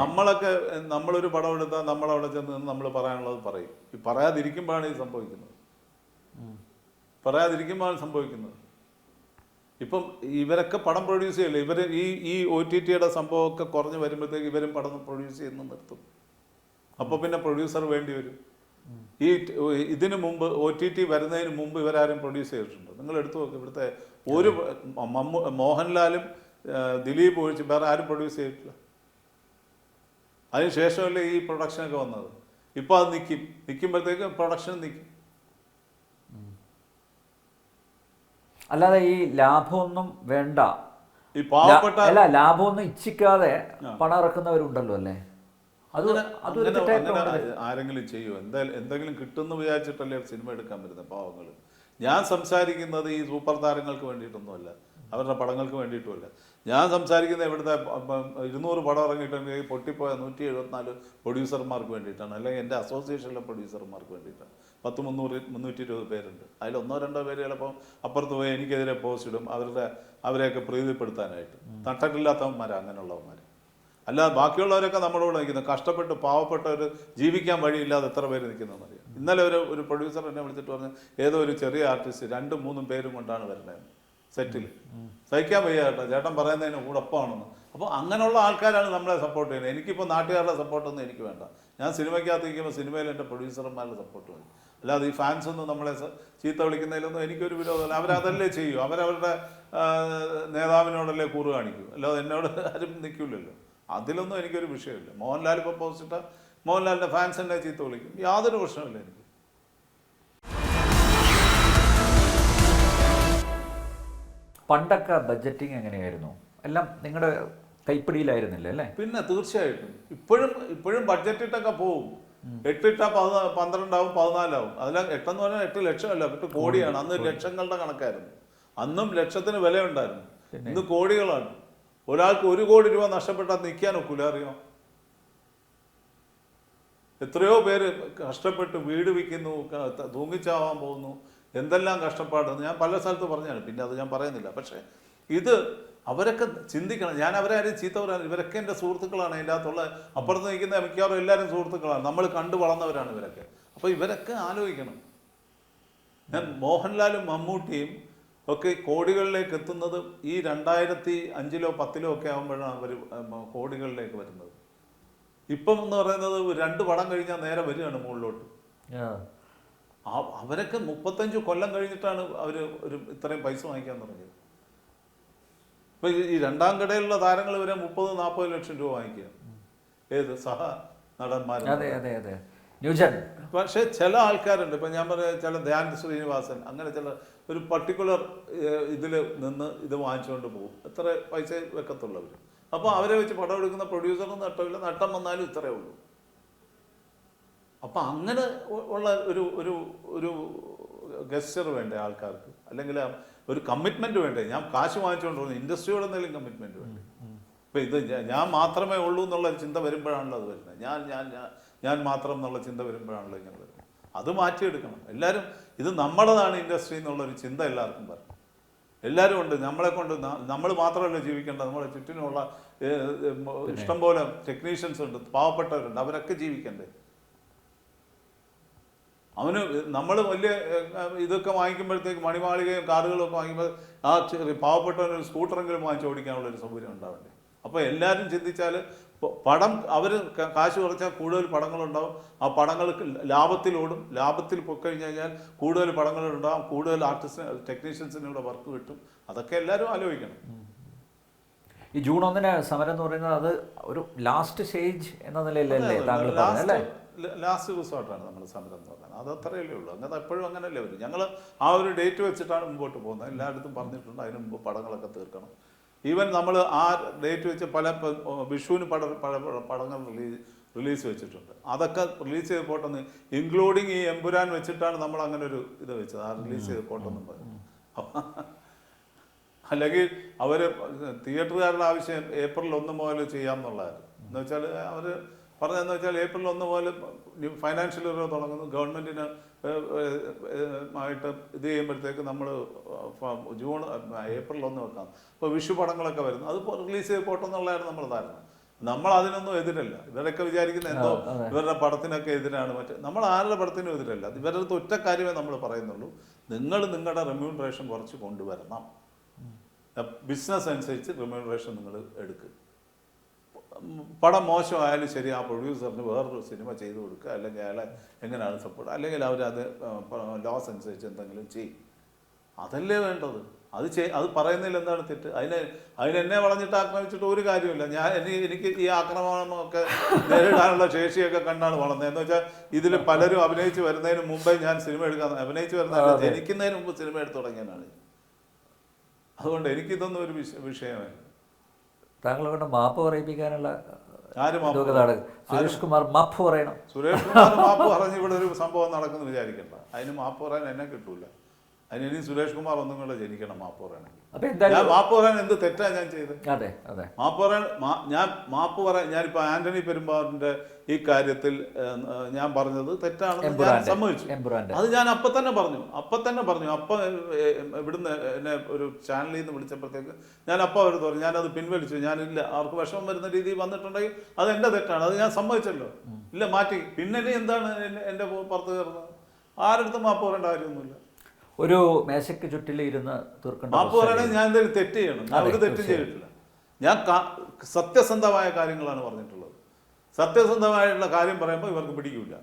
നമ്മളൊക്കെ നമ്മളൊരു പടം എടുത്താൽ നമ്മൾ അവിടെ ചെന്ന് നമ്മൾ പറയാനുള്ളത് പറയും. ഈ പറയാതിരിക്കുമ്പോഴാണ് ഇത് സംഭവിക്കുന്നത്. പറയാതിരിക്കുമ്പോഴാണ് സംഭവിക്കുന്നത്. ഇപ്പം ഇവരൊക്കെ പടം പ്രൊഡ്യൂസ് ചെയ്യല്ലേ? ഇവർ ഈ ഈ ഒ ടി ടിയുടെ സംഭവമൊക്കെ കുറഞ്ഞ് വരുമ്പോഴത്തേക്ക് ഇവരും പടം പ്രൊഡ്യൂസ് ചെയ്യുന്ന നിർത്തും. അപ്പോൾ പിന്നെ പ്രൊഡ്യൂസർ വേണ്ടി വരും. ഈ ഇതിനു മുമ്പ് ഒ ടി ടി വരുന്നതിന് മുമ്പ് ഇവരാരും പ്രൊഡ്യൂസ് ചെയ്തിട്ടുണ്ട്. നിങ്ങൾ എടുത്തു നോക്ക് ഇവിടുത്തെ ഒരു മമ്മൂ മോഹൻലാലും ദിലീപ് ഒഴിച്ച് വേറെ ആരും പ്രൊഡ്യൂസ് ചെയ്തിട്ടില്ല. അതിനുശേഷമല്ലേ ഈ പ്രൊഡക്ഷനൊക്കെ വന്നത്. ഇപ്പോൾ അത് നിൽക്കും നിൽക്കുമ്പോഴത്തേക്ക് പ്രൊഡക്ഷൻ നിൽക്കും അല്ലാതെ ഈ ലാഭമൊന്നും വേണ്ട. ഈ പാവപ്പെട്ട അല്ല ലാഭമൊന്നും ഇച്ഛിക്കാതെ പണം ഇറക്കുന്നവരുണ്ടല്ലോ അല്ലേ? ആരെങ്കിലും ചെയ്യൂ? എന്തായാലും എന്തെങ്കിലും കിട്ടുന്നു വിചാരിച്ചിട്ടല്ലേ സിനിമ എടുക്കാൻ വരുന്നത് പാവങ്ങൾ ഞാൻ സംസാരിക്കുന്നത് ഈ സൂപ്പർ താരങ്ങൾക്ക് വേണ്ടിയിട്ടൊന്നുമല്ല. അവരുടെ പടങ്ങൾക്ക് വേണ്ടിയിട്ടുമല്ല. ഞാൻ സംസാരിക്കുന്നത് ഇവിടുത്തെ ഇരുന്നൂറ് പടം ഇറങ്ങിയിട്ടുണ്ടെങ്കിൽ പൊട്ടിപ്പോയ നൂറ്റി എഴുപത്തിനാല് പ്രൊഡ്യൂസർമാർക്ക് വേണ്ടിയിട്ടാണ്. അല്ലെങ്കിൽ എന്റെ അസോസിയേഷനിലെ പ്രൊഡ്യൂസർമാർക്ക് വേണ്ടിയിട്ടാണ്. പത്ത് മുന്നൂറ് മുന്നൂറ്റി ഇരുപത് പേരുണ്ട്. അതിൽ ഒന്നോ രണ്ടോ പേര് ചിലപ്പം അപ്പുറത്ത് പോയി എനിക്കെതിരെ പോസ്റ്റ് ഇടും. അവരുടെ അവരെയൊക്കെ പ്രീതിപ്പെടുത്താനായിട്ട്. തട്ടക്കില്ലാത്തവന്മാർ അങ്ങനെയുള്ളവന്മാർ അല്ലാതെ ബാക്കിയുള്ളവരൊക്കെ നമ്മുടെ കൂടെ നിൽക്കുന്നത് കഷ്ടപ്പെട്ട് പാവപ്പെട്ടവർ ജീവിക്കാൻ വഴിയില്ലാതെ എത്ര പേര് നിൽക്കുന്നതെന്നറിയാം ഇന്നലെ ഒരു ഒരു പ്രൊഡ്യൂസർ എന്നെ വിളിച്ചിട്ട് പറഞ്ഞു ഏതോ ഒരു ചെറിയ ആർട്ടിസ്റ്റ് രണ്ടും മൂന്നും പേരും കൊണ്ടാണ് വരുന്നത് സെറ്റിൽ സഹിക്കാൻ വയ്യ ചേട്ടാ ചേട്ടൻ പറയുന്നതിന് ഉടപ്പാണെന്ന് അപ്പോൾ അങ്ങനെയുള്ള ആൾക്കാരാണ് നമ്മളെ സപ്പോർട്ട് ചെയ്യുന്നത്. എനിക്കിപ്പോൾ നാട്ടുകാരുടെ സപ്പോർട്ടൊന്നും എനിക്ക് വേണ്ട. ഞാൻ സിനിമയ്ക്കകത്ത് നിൽക്കുമ്പോൾ സിനിമയിൽ എന്റെ പ്രൊഡ്യൂസർമാരുടെ സപ്പോർട്ട് മതി. അല്ലാതെ ഈ ഫാൻസ് ഒന്നും നമ്മളെ ചീത്ത വിളിക്കുന്നതിലൊന്നും എനിക്കൊരു വിരോധമല്ല. അവരതല്ലേ ചെയ്യൂ. അവരവരുടെ നേതാവിനോടല്ലേ കൂറ് കാണിക്കൂ. അല്ലാതെ എന്നോട് ആരും നിൽക്കില്ലല്ലോ. അതിലൊന്നും എനിക്കൊരു വിഷയമില്ല. മോഹൻലാൽ ഇപ്പോൾ പോസ്റ്റിട്ട മോഹൻലാലിന്റെ ഫാൻസ് എന്നെ ചീത്ത വിളിക്കും. യാതൊരു പ്രശ്നമില്ല എനിക്ക്. പണ്ടൊക്കെ ബഡ്ജറ്റിംഗ് എങ്ങനെയായിരുന്നു? എല്ലാം നിങ്ങളുടെ കൈപ്പിടിയിലായിരുന്നില്ല അല്ലേ? പിന്നെ തീർച്ചയായിട്ടും. ഇപ്പോഴും ഇപ്പോഴും ബഡ്ജറ്റ് ഇട്ടൊക്കെ പോവും. എട്ടിട്ടാ പതിനാ പന്ത്രണ്ടാവും പതിനാലാവും. അതിൽ എട്ടെന്ന് പറഞ്ഞാൽ എട്ട് ലക്ഷമല്ല എട്ട് കോടിയാണ്. അന്ന് ലക്ഷങ്ങളുടെ കണക്കായിരുന്നു. അന്നും ലക്ഷത്തിന് വിലയുണ്ടായിരുന്നു. ഇന്ന് കോടികളാണ്. ഒരാൾക്ക് ഒരു കോടി രൂപ നഷ്ടപ്പെട്ടാൽ നിൽക്കാൻ ഒക്കില്ല അറിയോ എത്രയോ പേര് കഷ്ടപ്പെട്ട് വീട് വിൽക്കുന്നു തൂങ്ങിച്ചാവാൻ പോകുന്നു എന്തെല്ലാം കഷ്ടപ്പാടെന്ന് ഞാൻ പല സ്ഥലത്ത് പറഞ്ഞാണ് പിന്നെ അത് ഞാൻ പറയുന്നില്ല. പക്ഷേ ഇത് അവരൊക്കെ ചിന്തിക്കണം. ഞാൻ അവരെ ആരും ചീത്ത പറയാൻ ഇവരൊക്കെ എന്റെ സുഹൃത്തുക്കളാണ് ഇല്ലാത്തുള്ള അപ്പുറത്ത് നിൽക്കുന്ന മിക്കവാറും എല്ലാവരും സുഹൃത്തുക്കളാണ്. നമ്മൾ കണ്ടു വളർന്നവരാണ് ഇവരൊക്കെ. അപ്പോൾ ഇവരൊക്കെ ആലോചിക്കണം. ഞാൻ മോഹൻലാലും മമ്മൂട്ടിയും ഒക്കെ കോടികളിലേക്ക് എത്തുന്നത് ഈ രണ്ടായിരത്തി അഞ്ചിലോ പത്തിലോ ഒക്കെ ആകുമ്പോഴാണ് അവർ കോടികളിലേക്ക് വരുന്നത്. ഇപ്പം എന്ന് പറയുന്നത് രണ്ട് പടം കഴിഞ്ഞാൽ നേരെ വരികയാണ് മുകളിലോട്ട്. അവരൊക്കെ മുപ്പത്തഞ്ച് കൊല്ലം കഴിഞ്ഞിട്ടാണ് അവർ ഒരു ഇത്രയും പൈസ വാങ്ങിക്കാൻ തുടങ്ങിയത്. ഇപ്പൊ ഈ- രണ്ടാം കടയിലുള്ള താരങ്ങൾ വരെ മുപ്പത് നാൽപ്പത് ലക്ഷം രൂപ വാങ്ങിക്കുക ഏത്? സഹ നടന്മാർ അതെ അതെ അതെ. പക്ഷേ ചില ആൾക്കാരുണ്ട്. ഇപ്പം ഞാൻ പറയാം ചില ധ്യാൻ ശ്രീനിവാസൻ അങ്ങനെ ചില ഒരു പർട്ടിക്കുലർ ഇതിൽ നിന്ന് ഇത് വാങ്ങിച്ചുകൊണ്ട് പോകും. എത്ര പൈസ വെക്കത്തുള്ളവർ അപ്പോൾ അവരെ വെച്ച് പടം എടുക്കുന്ന പ്രൊഡ്യൂസറും നട്ടമില്ല. നട്ടം വന്നാലും ഇത്രയേ ഉള്ളൂ. അപ്പം അങ്ങനെ ഉള്ള ഒരു ഒരു ഒരു ഗസ്റ്റർ വേണ്ടേ ആൾക്കാർക്ക്? അല്ലെങ്കിൽ ഒരു കമ്മിറ്റ്മെന്റ് വേണ്ടേ? ഞാൻ കാശ് വാങ്ങിച്ചുകൊണ്ട് പോകുന്നു. ഇൻഡസ്ട്രിയോട് എന്തെങ്കിലും കമ്മിറ്റ്മെന്റ് വേണ്ടേ? ഇപ്പം ഇത് ഞാൻ മാത്രമേ ഉള്ളൂ എന്നുള്ള ചിന്ത വരുമ്പോഴാണല്ലോ അത് വരുന്നത്. ഞാൻ ഞാൻ ഞാൻ ഞാൻ മാത്രം എന്നുള്ള ചിന്ത വരുമ്പോഴാണല്ലോ ഇങ്ങനെ വരുന്നത്. അത് മാറ്റിയെടുക്കണം. എല്ലാവരും ഇത് നമ്മളതാണ് ഇൻഡസ്ട്രി എന്നുള്ളൊരു ചിന്ത എല്ലാവർക്കും വരണം. എല്ലാവരും ഉണ്ട്. നമ്മളെ കൊണ്ട് നമ്മൾ മാത്രമല്ല ജീവിക്കേണ്ടത്. നമ്മളെ ചുറ്റിനുമുള്ള ഇഷ്ടം പോലെ ഇഷ്ടംപോലെ ടെക്നീഷ്യൻസ് ഉണ്ട് പാവപ്പെട്ടവരുണ്ട്. അവരൊക്കെ ജീവിക്കണ്ടേ? അവന് നമ്മൾ വലിയ ഇതൊക്കെ വാങ്ങിക്കുമ്പോഴത്തേക്ക് മണിമാളികയും കാറുകളും ഒക്കെ വാങ്ങിക്കുമ്പോൾ ആ പാവപ്പെട്ടവനൊരു പാവപ്പെട്ടവന് സ്കൂട്ടറെങ്കിലും വാങ്ങിച്ച് ഓടിക്കാനുള്ള ഒരു സൗകര്യം ഉണ്ടാവണ്ടേ? അപ്പോൾ എല്ലാവരും ചിന്തിച്ചാൽ പടം അവർ കാശ് കുറച്ചാൽ കൂടുതൽ പടങ്ങളുണ്ടാവും. ആ പടങ്ങൾ ലാഭത്തിലോടും ലാഭത്തിൽ പൊക്കഴിഞ്ഞ് കഴിഞ്ഞാൽ കൂടുതൽ പടങ്ങളുണ്ടാവും. കൂടുതൽ ആർട്ടിസ്റ്റിന് ഇവിടെ വർക്ക് കിട്ടും. അതൊക്കെ എല്ലാവരും ആലോചിക്കണം. ഈ ജൂൺ ഒന്നിന് സമരം എന്ന് പറയുന്നത് അത് ഒരു ലാസ്റ്റ് സ്റ്റേജ് എന്ന നിലയിലല്ലേ താങ്കൾ പറഞ്ഞല്ലേ ലാസ്റ്റ് ദിവസമായിട്ടാണ് നമ്മൾ സമരം എന്ന് പറയുന്നത്. അത് അത്രയല്ലേ ഉള്ളൂ. അങ്ങനെ എപ്പോഴും അങ്ങനെയല്ലേ വരും ഞങ്ങൾ ആ ഒരു ഡേറ്റ് വെച്ചിട്ടാണ് മുമ്പോട്ട് പോകുന്നത്. എല്ലായിടത്തും പറഞ്ഞിട്ടുണ്ട്. അതിന് മുമ്പ് പടങ്ങളൊക്കെ തീർക്കണം. ഈവൻ നമ്മൾ ആ ഡേറ്റ് വെച്ച് പല വിഷുവിന് പട പട- പടങ്ങൾ റിലീസ് റിലീസ് വെച്ചിട്ടുണ്ട്. അതൊക്കെ റിലീസ് ചെയ്ത് പോട്ടെന്ന് ഇൻക്ലൂഡിങ് ഈ എമ്പുരാൻ വെച്ചിട്ടാണ് നമ്മൾ അങ്ങനെ ഒരു ഇത് വെച്ചത്. ആ റിലീസ് ചെയ്ത് പോട്ടെന്ന് പറഞ്ഞു. അല്ലെങ്കിൽ അവർ തിയേറ്ററുകാരുടെ ആവശ്യം ഏപ്രിൽ ഒന്ന് മുതൽ ചെയ്യാമെന്നുള്ളതായിരുന്നു. എന്ന് വെച്ചാൽ അവർ പറഞ്ഞതെന്ന് വെച്ചാൽ ഏപ്രിൽ ഒന്ന് മുതൽ ഫൈനാൻഷ്യൽ ഇയർ തുടങ്ങുന്നു. ഗവൺമെന്റിന് ആയിട്ട് ഇത് ചെയ്യുമ്പോഴത്തേക്ക് നമ്മൾ ജൂൺ ഏപ്രിൽ ഒന്ന് വെക്കാം. ഇപ്പോൾ വിഷു പടങ്ങളൊക്കെ വരുന്നു. അത് റിലീസ് ചെയ്ത് പോട്ടെന്നുള്ളതായിരുന്നു നമ്മൾ ധാരണ. നമ്മൾ അതിനൊന്നും എതിരല്ല. ഇവരൊക്കെ വിചാരിക്കുന്ന എന്തോ ഇവരുടെ പടത്തിനൊക്കെ എതിരാണ് മറ്റേ. നമ്മൾ ആരുടെ പടത്തിനും എതിരല്ല. ഇവരുടെ അടുത്ത് ഒറ്റ കാര്യമേ നമ്മൾ പറയുന്നുള്ളൂ. നിങ്ങൾ നിങ്ങളുടെ റെമ്യൂണറേഷൻ കുറച്ച് കൊണ്ടുവരണം. ബിസിനസ് അനുസരിച്ച് റെമ്യൂണറേഷൻ നിങ്ങൾ എടുക്കുക പടം മോശമായാലും ശരി ആ പ്രൊഡ്യൂസറിന് വേറൊരു സിനിമ ചെയ്തു കൊടുക്കുക അല്ലെങ്കിൽ അയാളെ എങ്ങനെയാണ് സപ്പോർട്ട് അല്ലെങ്കിൽ അവരത് ലോസ് അനുസരിച്ച് എന്തെങ്കിലും ചെയ്യും. അതല്ലേ വേണ്ടത്? അത് ചെയ് അത് പറയുന്നതിൽ എന്താണ് തെറ്റ്? അതിനെ അതിനെന്നെ വളഞ്ഞിട്ട് ആക്രമിച്ചിട്ട് ഒരു കാര്യമില്ല ഞാൻ എനിക്ക് എനിക്ക് ഈ ആക്രമണമൊക്കെ നേരിടാനുള്ള ശേഷിയൊക്കെ കണ്ടാണ് വളർന്നത്. എന്ന് വെച്ചാൽ ഇതിൽ പലരും അഭിനയിച്ച് വരുന്നതിന് മുമ്പേ ഞാൻ സിനിമ എടുക്കാൻ അഭിനയിച്ച് വരുന്ന ജനിക്കുന്നതിന് മുമ്പ് സിനിമ എടുത്തു തുടങ്ങിയതാണ്. അതുകൊണ്ട് എനിക്കിതൊന്നും ഒരു വിഷ വിഷയമല്ല. താങ്കളെ കൊണ്ട് മാപ്പ് പറയിപ്പിക്കാനുള്ള സുരേഷ് കുമാർ മാപ്പ് പറയണം. സുരേഷ് കുമാർ മാപ്പ് പറഞ്ഞ് ഇവിടെ ഒരു സംഭവം നടക്കുന്നു വിചാരിക്കണ്ട. അതിന് മാപ്പ് പറയാൻ എന്നെ കിട്ടൂല. അതിന് സുരേഷ് കുമാർ ഒന്നും കൂടെ ജനിക്കണം മാപ്പ് പറയണമെങ്കിൽ ഞാൻ മാപ്പ് പറയാൻ എന്ത് തെറ്റാ ഞാൻ ചെയ്തത് അതെ അതെ. മാപ്പ് പറയാൻ മാ- ഞാൻ മാപ്പ് പറയാൻ ഞാനിപ്പോൾ ആന്റണി പെരുമ്പാറിന്റെ ഈ കാര്യത്തിൽ ഞാൻ പറഞ്ഞത് തെറ്റാണെന്ന് ഞാൻ സമ്മതിച്ചു. അത് ഞാൻ അപ്പം തന്നെ പറഞ്ഞു. അപ്പം തന്നെ പറഞ്ഞു. അപ്പം ഇവിടുന്ന് എന്നെ ഒരു ചാനലിൽ നിന്ന് വിളിച്ചപ്പോഴത്തേക്ക് ഞാൻ അപ്പം അവർ പറഞ്ഞു ഞാനത് പിൻവലിച്ചു. ഞാനില്ല അവർക്ക് വിഷമം വരുന്ന രീതിയിൽ വന്നിട്ടുണ്ടെങ്കിൽ അത് എന്റെ തെറ്റാണ്. അത് ഞാൻ സമ്മതിച്ചല്ലോ. ഇല്ല മാറ്റി. പിന്നെ എന്താണ് എന്റെ എന്റെ പുറത്ത് കയറുന്നത്? ആരുടെ അടുത്തും മാപ്പ് പറയേണ്ട കാര്യമൊന്നുമില്ല. ഒരു മേശയ്ക്ക് ചുറ്റിൽ ഇരുന്ന് തീർക്കേണ്ട മാപ്പ് ഞാൻ എന്തെങ്കിലും തെറ്റ് ചെയ്യണം. ഞാൻ ഒരു തെറ്റും ചെയ്തിട്ടില്ല. ഞാൻ സത്യസന്ധമായ കാര്യങ്ങളാണ് പറഞ്ഞിട്ടുള്ളത്. സത്യസന്ധമായിട്ടുള്ള കാര്യം പറയുമ്പോൾ ഇവർക്ക് പിടിക്കില്ല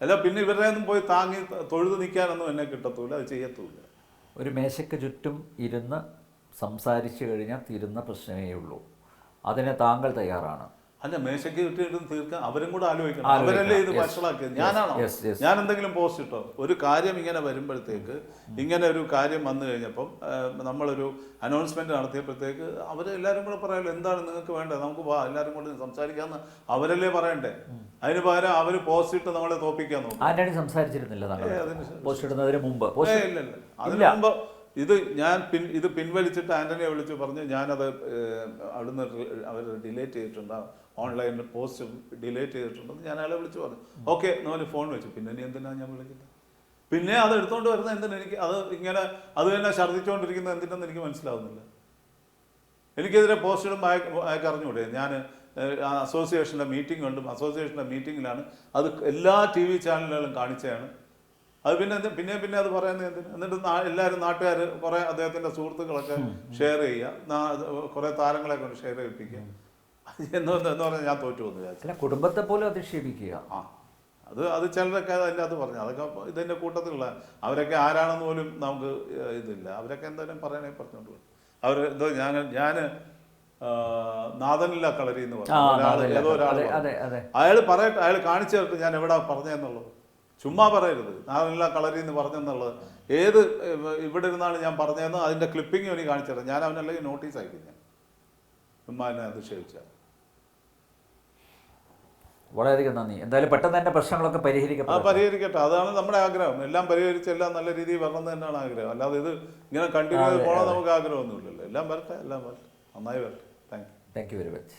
അല്ല പിന്നെ ഇവരുടെ ഒന്നും പോയി താങ്ങി തൊഴുത് നിൽക്കാനൊന്നും എന്നെ കിട്ടത്തൂല അത് ചെയ്യത്തൂല ഒരു മേശയ്ക്ക് ചുറ്റും ഇരുന്ന് സംസാരിച്ചു കഴിഞ്ഞാൽ തീരുന്ന പ്രശ്നമേ ഉള്ളൂ. അതിന് താങ്കൾ തയ്യാറാണ്. അല്ല മേശയ്ക്ക് കിട്ടിയിട്ടും തീർക്കാൻ അവരും കൂടെ ആലോചിക്കണം. അവരല്ലേ ഇത്. വഷളാക്കിയത്? ഞാനാണോ. ഞാൻ എന്തെങ്കിലും പോസ്റ്റ് ഇട്ടോ? ഒരു കാര്യം ഇങ്ങനെ വരുമ്പോഴത്തേക്ക് ഇങ്ങനെ ഒരു കാര്യം വന്നു കഴിഞ്ഞപ്പം നമ്മളൊരു അനൗൺസ്മെന്റ് നടത്തിയപ്പോഴത്തേക്ക് അവർ എല്ലാവരും കൂടെ പറയാലോ എന്താണ് നിങ്ങൾക്ക് വേണ്ടത്? നമുക്ക് വാ എല്ലാവരും കൂടെ സംസാരിക്കാമെന്ന് അവരല്ലേ പറയണ്ടേ? അതിന് പകരം അവർ പോസ്റ്റ് ഇട്ട് നമ്മളെ തോപ്പിക്കാൻ നോക്കും. ആന്റണി സംസാരിച്ചിരുന്നില്ല. പോസ്റ്റ് ഇടുന്നതിന് മുമ്പ്. ഇല്ല ഇല്ല. അതിന് മുമ്പ് ഇത് ഞാൻ പിൻ ഇത് പിൻവലിച്ചിട്ട് ആന്റണിയെ വിളിച്ച് പറഞ്ഞു ഞാനത് അവിടുന്ന് അവർ ഡിലേറ്റ് ചെയ്തിട്ടുണ്ട് ഓൺലൈനിൽ പോസ്റ്റ് ഡിലേറ്റ് ചെയ്തിട്ടുണ്ടെന്ന് ഞാൻ അയാളെ വിളിച്ച് പറഞ്ഞു. ഓക്കെ നോലി ഫോൺ വെച്ചു. പിന്നെ ഇനി എന്തിനാണ് ഞാൻ വിളിക്കുന്നത്? പിന്നെ അത് എടുത്തുകൊണ്ട് വരുന്നത് എന്തിനാ എനിക്ക് അത് ഇങ്ങനെ അത് തന്നെ ഛർദ്ദിച്ചുകൊണ്ടിരിക്കുന്നത് എന്തിനെന്ന് എനിക്ക് മനസ്സിലാവുന്നില്ല. എനിക്കെതിരെ പോസ്റ്റിടും ഇടുമ്പോൾ അയക്ക് അയക്ക് ഞാൻ അസോസിയേഷന്റെ മീറ്റിംഗ് ഉണ്ട് അസോസിയേഷന്റെ മീറ്റിങ്ങിലാണ് അത് എല്ലാ ടി വി ചാനലുകളും കാണിച്ചതാണ്. അത് പിന്നെ പിന്നെ പിന്നെ അത് പറയുന്നത് എന്തിന്? എന്നിട്ട് എല്ലാവരും നാട്ടുകാർ കുറേ അദ്ദേഹത്തിന്റെ സുഹൃത്തുക്കളൊക്കെ ഷെയർ ചെയ്യുക. കുറെ താരങ്ങളെ കൊണ്ട് ഷെയർ ചെയ്യിപ്പിക്കുക. എന്ന് എന്ന് പറഞ്ഞാൽ ഞാൻ തോറ്റു വന്നു അല്ല കുടുംബത്തെ പോലും അധിക്ഷേപിക്കുക. ആ അത് അത് ചിലരൊക്കെ അതിന്റെ അത് പറഞ്ഞു. അതൊക്കെ ഇതിന്റെ കൂട്ടത്തിലുള്ള അവരൊക്കെ ആരാണെന്ന് പോലും നമുക്ക് ഇതില്ല. അവരൊക്കെ എന്തായാലും പറയണേ പറഞ്ഞോണ്ട് പോകും അവർ എന്തോ ഞാൻ ഞാൻ നാദനില്ല കളരി എന്ന് പറഞ്ഞു ഒരാൾ ഏതോ ഒരാൾ അയാൾ പറയട്ടെ അയാൾ കാണിച്ചു തരട്ടെ ഞാൻ എവിടെ പറഞ്ഞെന്നുള്ളത് ചുമ്മാ പറയരുത്. നാദനില്ല കളരി എന്ന് പറഞ്ഞെന്നുള്ളത് ഏത് ഇവിടെ ഇരുന്നാണ് ഞാൻ പറഞ്ഞതെന്ന് അതിന്റെ ക്ലിപ്പിംഗ് എനിക്ക് കാണിച്ചു തരാം. ഞാൻ അവനല്ലെങ്കിൽ നോട്ടീസ് അയക്കും ഞാൻ. ചുമ്മാ എന്നെ അധിക്ഷേപിച്ചാൽ വളരെയധികം നന്ദി. എന്തായാലും പെട്ടെന്ന് തന്നെ പ്രശ്നങ്ങളൊക്കെ ആ പരിഹരിക്കപ്പെടും പരിഹരിക്കട്ടെ. അതാണ് നമ്മുടെ ആഗ്രഹം. എല്ലാം പരിഹരിച്ച് എല്ലാം നല്ല രീതിയിൽ വരണം തന്നെയാണ് ആഗ്രഹം. അല്ലാതെ ഇത് ഇങ്ങനെ കണ്ടിന്യൂ ചെയ്ത് പോകണം നമുക്ക് ആഗ്രഹമൊന്നുമില്ലല്ലോ. എല്ലാം വരട്ടെ എല്ലാം വരട്ടെ. നന്നായി വരട്ടെ. Thank you thank you very much